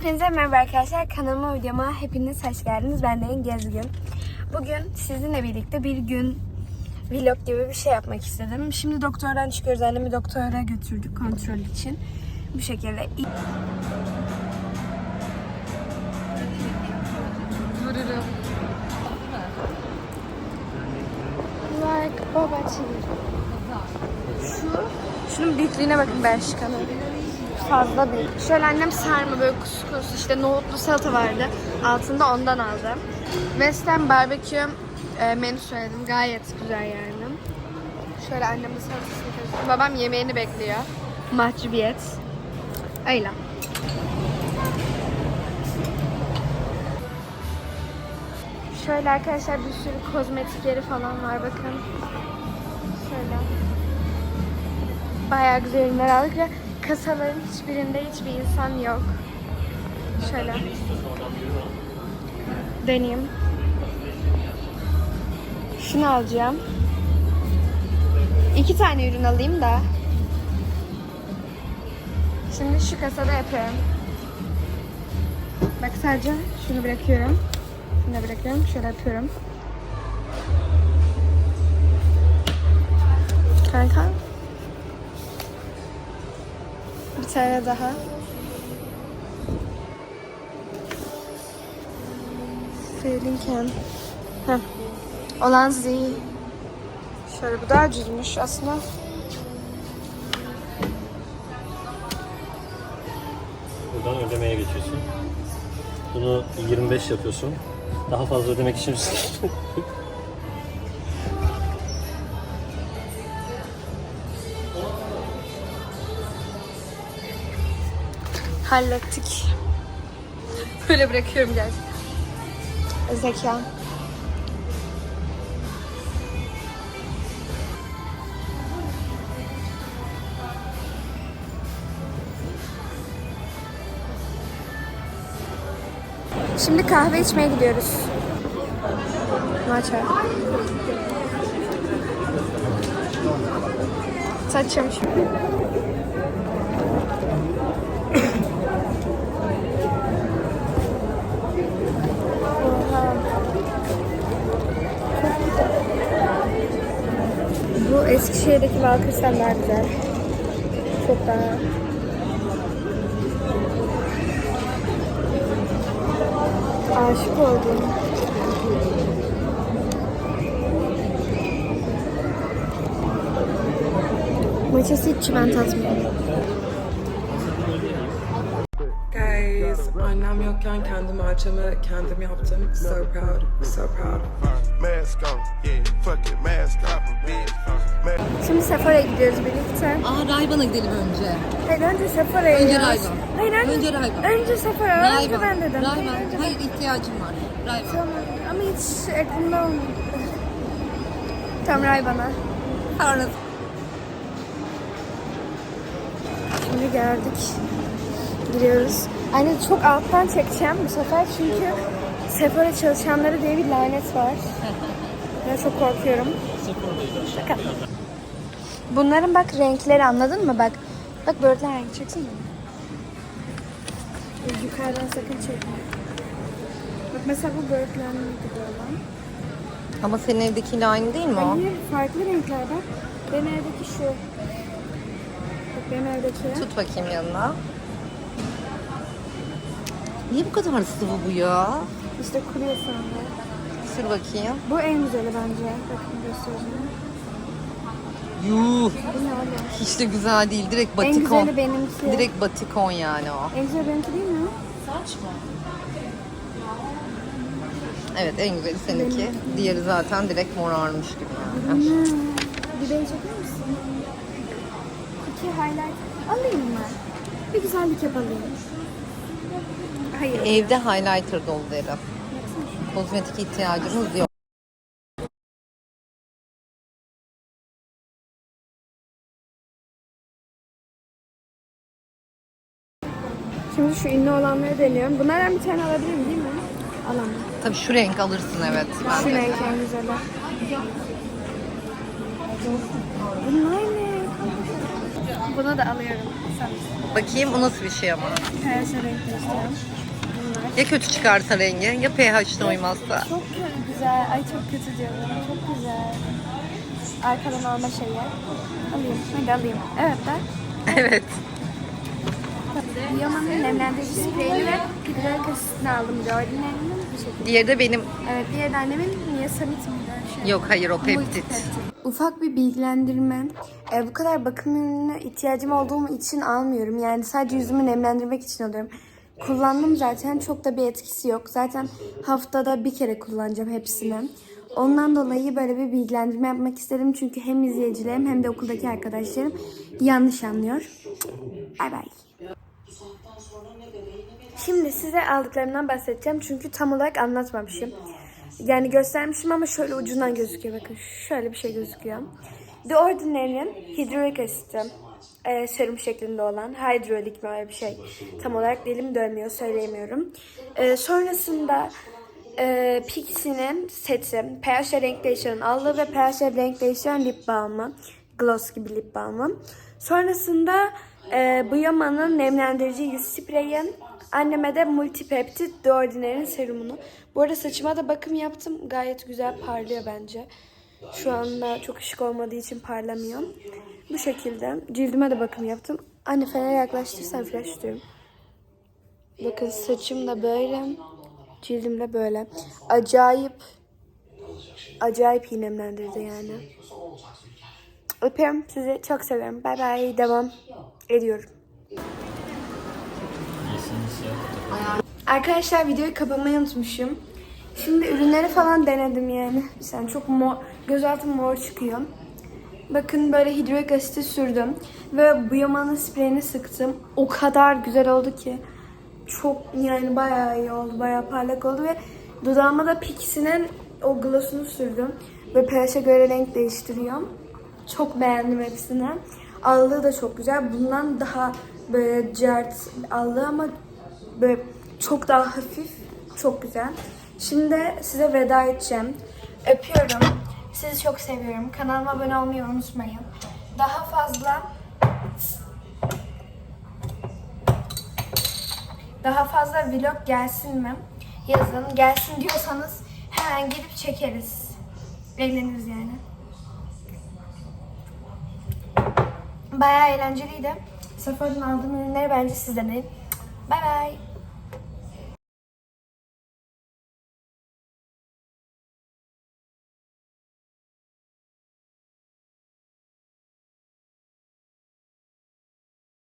Hepinize merhaba arkadaşlar. Kanalıma videoma hepiniz hoş geldiniz. Ben Neyin Gezgün. Bugün sizinle birlikte bir gün vlog gibi bir şey yapmak istedim. Şimdi doktordan çıkıyoruz. Annemi doktora götürdük kontrol için. Bu şekilde. Like babacığım. Şu, şunun büyüklüğüne bakın Belçika'nın. Fazla büyük. Şöyle annem sarma böyle kuskus işte nohutlu salata vardı. Altında ondan aldım. Western barbekü e, menü söyledim. Gayet güzel yani. Şöyle annemin salatasını. Babam yemeğini bekliyor. Mahcubiyet. Öyle. Şöyle arkadaşlar bir sürü kozmetikleri falan var bakın. Şöyle. Bayağı güzel ürünler aldık ve kasaların hiçbirinde hiçbir insan yok. Şöyle. Deneyeyim. Şunu alacağım. İki tane ürün alayım da. Şimdi şu kasada yapıyorum. Bak sadece şunu bırakıyorum. Şunu da bırakıyorum. Şöyle yapıyorum. Kanka. Bir tane daha. Fehlinken. Heh. Olan Z. Şöyle bu daha ucuzmuş aslında. Buradan ödemeye geçiyorsun. Bunu 25 yapıyorsun. Daha fazla ödemek için Hallettik. Böyle bırakıyorum gerçekten. Zeka. Şimdi kahve içmeye gidiyoruz. Maça. Saçım şimdi. Oha. Bu Eskişehir'deki Walkers'tan daha güzel. Çok daha. Aşık oldum. Maçası hiç ben tatmıyorum. Annem yokken kendi marçamı kendim yaptım. So proud, so proud. Mask on, yeah, fuck it, mask off, bitch. Mask Şimdi Sephora'ya gidiyoruz birlikte. Aa Rayvan'a gidelim önce. Hayır önce Sephora'ya Önce gidiyoruz. Rayban. Hayır önce, Önce Rayban. Önce Sephora. Önce ben dedim. Rayvan. Hayır, önce Hayır ihtiyacım var. Rayvan. Tamam. Ama hiç aklımda olmadı. Tamam Rayban'a. Sonra Şimdi geldik. Giriyoruz. Anne çok alttan çekeceğim bu sefer çünkü Sephora çalışanları diye bir lanet var. Ben çok korkuyorum. Şaka. Bunların bak renkleri anladın mı? Bak bak böğürtlen rengi çeksene. Yukarıdan sakın çekme. Bak mesela bu böğürtlenliydi bu olan. Ama senin evdekiyle aynı değil mi o? Hayır farklı renkler bak. Benim evdeki şu. Bak benim evdeki. Tut bakayım yanına. Niye bu kadar sıvı bu ya? İşte kuruyor sonra. Sür bakayım. Bu en güzeli bence. Bakın göstereceğim. Yuh. Bu ne? Hiç de güzel değil. Direkt En batikon. güzeli benimki. Direkt batikon yani o. En güzeli benimki değil mi? Evet en güzeli seninki. Diğeri zaten direkt morarmış gibi yani. Hmm. Bir beni çeker misin? İki highlight. Alayım mı? Bir güzellik yapalım. Hayır. Evde highlighter dolu derim. Kozmetik ihtiyacımız yok. Şimdi şu ünlü olanları deniyorum. Bunlardan bir tane alabilirim değil mi? Alamam. Tabii şu renk alırsın evet. Şu bence. renk en güzeli. Bunlar ne? Bunu da alıyorum. Bakayım o nasıl bir şey ama. İstiyorum. Bunlar. Ya kötü çıkarsa rengi ya pH'ine uymazsa. Çok güzel. Ay çok kötü diyorum. Çok güzel. Arkadan alma şeyi. Alayım. Hadi alayım. Evet ben. Evet. Yaman'ın nemlendirici spreyini ve hidrolik asitini aldım. Jordan'ın bir şekilde. Diğeri de benim. Evet diğer de annemin niasamit miydi? Şey. Yok hayır o peptit. Ufak bir bilgilendirme. E, bu kadar bakım ürününe ihtiyacım olduğum için almıyorum. Yani sadece yüzümü nemlendirmek için alıyorum. Kullandım zaten. Çok da bir etkisi yok. Zaten haftada bir kere kullanacağım hepsini. Ondan dolayı böyle bir bilgilendirme yapmak istedim. Çünkü hem izleyicilerim hem de okuldaki arkadaşlarım yanlış anlıyor. Bay bay. Şimdi size aldıklarımdan bahsedeceğim. Çünkü tam olarak anlatmamışım. Yani göstermişim ama şöyle ucundan gözüküyor. Bakın şöyle bir şey gözüküyor. The Ordinary'nin hidrolik asiti e, serum şeklinde olan hidrolik mi öyle bir şey. Tam olarak dilim dönmüyor söyleyemiyorum. E, sonrasında e, Pixie'nin seti, pH renk değiştiren allığı ve pH renk değiştiren lip balmı. Gloss gibi lip balmı. Sonrasında e, Buyama'nın nemlendirici yüz spreyi. Anneme de multipeptit The Ordinary'nin serumunu. Bu arada saçıma da bakım yaptım. Gayet güzel parlıyor bence. Şu anda çok ışık olmadığı için parlamıyor. Bu şekilde. Cildime de bakım yaptım. Anne fener yaklaştırsan flash diyorum. Bakın saçım da böyle. Cildim de böyle. Acayip acayip iyi nemlendirdi yani. Öpüyorum sizi. Çok seviyorum. Bay bay. Devam ediyorum. Arkadaşlar videoyu kapamayı unutmuşum. Şimdi ürünleri falan denedim yani. Sen çok mor, gözaltı mor çıkıyor. Bakın böyle hidrolik asiti sürdüm. Ve bu yamanın spreyini sıktım. O kadar güzel oldu ki. Çok yani bayağı iyi oldu. Bayağı parlak oldu ve dudağıma da Pixie'nin o gloss'unu sürdüm. Ve pH'e göre renk değiştiriyor. Çok beğendim hepsini. Allığı da çok güzel. Bundan daha böyle cert allığı ama böyle çok daha hafif. Çok güzel. Şimdi size veda edeceğim. Öpüyorum. Sizi çok seviyorum. Kanalıma abone olmayı unutmayın. Daha fazla daha fazla vlog gelsin mi? Yazın. Gelsin diyorsanız hemen gidip çekeriz. Eğleniriz yani. Bayağı eğlenceliydi. Sephora'dan aldığım ürünleri bence siz deneyin. Bay bay.